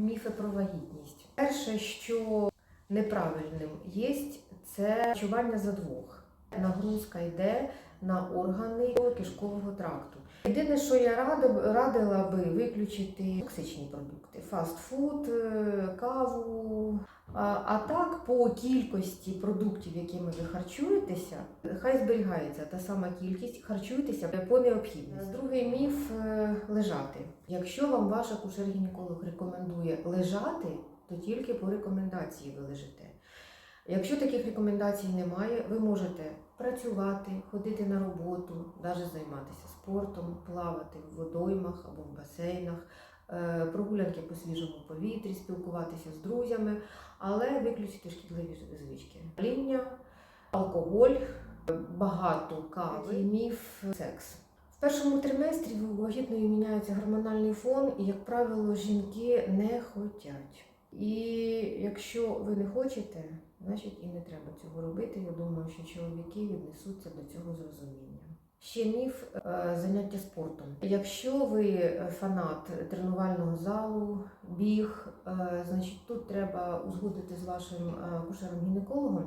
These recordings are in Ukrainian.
Міфи про вагітність. Перше, що неправильним є, це відчування за двох. Нагрузка йде на органи кишкового тракту. Єдине, що я рада- радила би виключити токсичні продукти: фастфуд, е, каву. А, а так, по кількості продуктів, якими ви харчуєтеся, хай зберігається та сама кількість, харчуйтеся по необхідності. Другий міф е, лежати. Якщо вам ваш акушер-гінеколог рекомендує лежати, то тільки по рекомендації ви лежите. Якщо таких рекомендацій немає, ви можете працювати, ходити на роботу, навіть займатися спортом, плавати в водоймах або в басейнах, е, прогулянки по свіжому повітрі, спілкуватися з друзями, але виключити шкідливі звички. Ління, алкоголь, багато кави, міф, секс. В першому триместрі у вагітної міняється гормональний фон, і, як правило, жінки не хочуть. І якщо ви не хочете, значить і не треба цього робити. Я думаю, що чоловіки віднесуться до цього з розумінням. Ще міф е, заняття спортом. Якщо ви е, фанат тренувального залу, біг, е, значить тут треба узгодити з вашим акушером-гінекологом,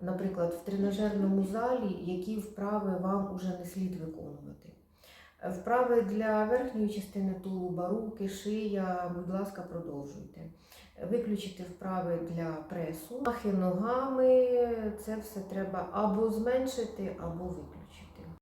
наприклад, в тренажерному залі, які вправи вам уже не слід виконувати. Вправи для верхньої частини тулуба, руки, шия, будь ласка, продовжуйте. Виключити вправи для пресу, махи ногами, це все треба або зменшити, або виключити.